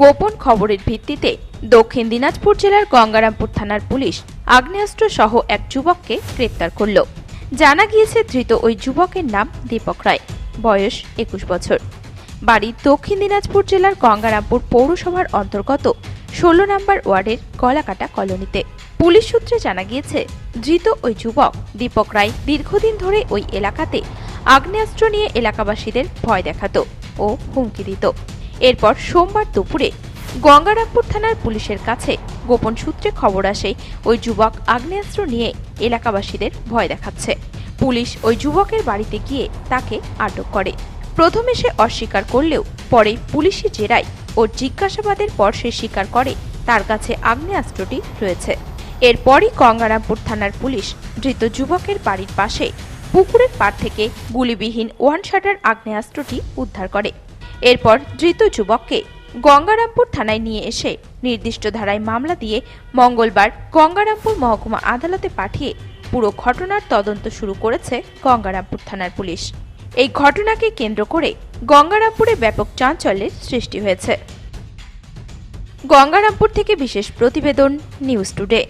গোপন খবরের ভিত্তিতে দক্ষিণ দিনাজপুর জেলার গঙ্গারামপুর থানার পুলিশ আগ্নেয়াস্ত্র সহ এক যুবককে গ্রেপ্তার করল। জানা গিয়েছে, ধৃত ওই যুবকের নাম দীপক রায়। বয়স একুশ বছর। বাড়ি দক্ষিণ দিনাজপুর জেলার গঙ্গারামপুর পৌরসভার অন্তর্গত ষোলো নম্বর ওয়ার্ডের কলাকাটা কলোনিতে। পুলিশ সূত্রে জানা গিয়েছে, ধৃত ওই যুবক দীপক রায় দীর্ঘদিন ধরে ওই এলাকাতে আগ্নেয়াস্ত্র নিয়ে এলাকাবাসীদের ভয় দেখাতো ও হুমকি দিত। এরপর সোমবার দুপুরে গঙ্গারামপুর থানার পুলিশের কাছে গোপন সূত্রে খবর আসে, ওই যুবক আগ্নেয়াস্ত্র নিয়ে এলাকাবাসীদের ভয় দেখাচ্ছে। পুলিশ ওই যুবকের বাড়িতে গিয়ে তাকে আটক করে। প্রথমে সে অস্বীকার করলেও পরে পুলিশি জেরায় ও জিজ্ঞাসাবাদের পর সে স্বীকার করে তার কাছে আগ্নেয়াস্ত্রটি রয়েছে। এরপরই গঙ্গারামপুর থানার পুলিশ ধৃত যুবকের বাড়ির পাশে পুকুরের পাড় থেকে গুলিবিহীন ওয়ান শাটার আগ্নেয়াস্ত্রটি উদ্ধার করে। এরপর ধৃত যুবককে গঙ্গারামপুর থানায় নিয়ে এসে নির্দিষ্ট ধারায় মামলা দিয়ে মঙ্গলবার গঙ্গারামপুর মহকুমা আদালতে পাঠিয়ে পুরো ঘটনার তদন্ত শুরু করেছে গঙ্গারামপুর থানার পুলিশ। এই ঘটনাকে কেন্দ্র করে গঙ্গারামপুরে ব্যাপক চাঞ্চল্যের সৃষ্টি হয়েছে। গঙ্গারামপুর থেকে বিশেষ প্রতিবেদন নিউজ টুডে।